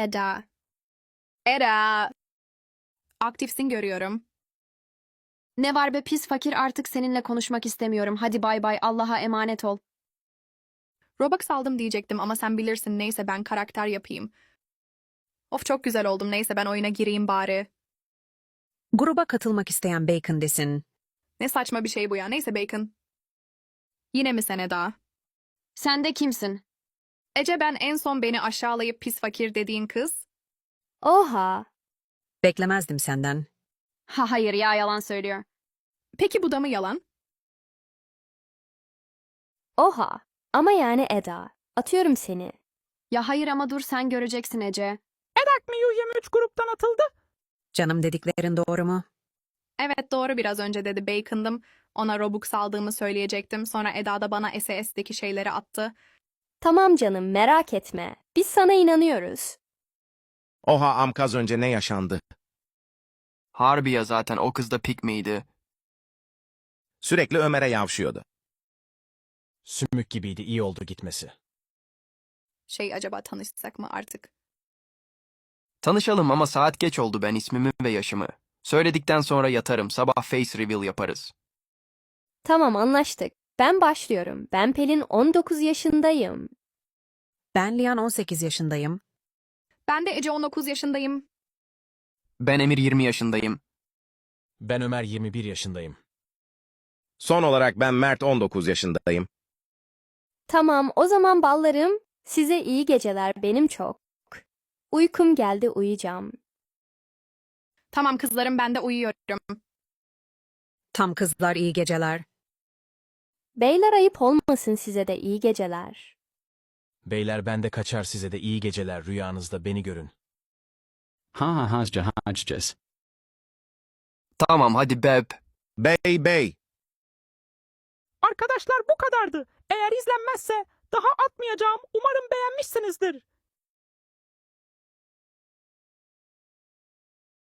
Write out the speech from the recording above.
Eda. Eda. Aktifsin görüyorum. Ne var be pis fakir artık seninle konuşmak istemiyorum. Hadi bay bay Allah'a emanet ol. Robux aldım diyecektim ama sen bilirsin neyse ben karakter yapayım. Of çok güzel oldum neyse ben oyuna gireyim bari. Gruba katılmak isteyen Bacon desin. Ne saçma bir şey bu ya neyse Bacon. Yine mi sen Eda? Sen de kimsin? Ece ben en son beni aşağılayıp pis fakir dediğin kız. Oha. Beklemezdim senden. Ha hayır ya yalan söylüyor. Peki bu da mı yalan? Oha. Ama yani Eda. Atıyorum seni. Ya hayır ama dur sen göreceksin Ece. Miyu 23 gruptan atıldı. Canım dediklerin doğru mu? Evet doğru biraz önce dedi Bacon'dım. Ona Robux aldığımı söyleyecektim. Sonra Eda da bana SS'deki şeyleri attı. Tamam canım merak etme. Biz sana inanıyoruz. Oha amkaz önce ne yaşandı? Harbi ya zaten o kız da pik miydi? Sürekli Ömer'e yavşıyordu. Sümük gibiydi iyi oldu gitmesi. Şey acaba tanışsak mı artık? Tanışalım ama saat geç oldu ben ismimi ve yaşımı. Söyledikten sonra yatarım sabah face reveal yaparız. Tamam anlaştık. Ben başlıyorum. Ben Pelin 19 yaşındayım. Ben Lian 18 yaşındayım. Ben de Ece 19 yaşındayım. Ben Emir 20 yaşındayım. Ben Ömer 21 yaşındayım. Son olarak ben Mert 19 yaşındayım. Tamam o zaman ballarım. Size iyi geceler benim çok. Uykum geldi uyuyacağım. Tamam kızlarım ben de uyuyorum. Tam kızlar iyi geceler. Beyler ayıp olmasın size de iyi geceler. Beyler ben de kaçar size de iyi geceler rüyanızda beni görün. Ha ha hasca hacces. Tamam hadi beb. Bey bey. Arkadaşlar bu kadardı. Eğer izlenmezse daha atmayacağım. Umarım beğenmişsinizdir.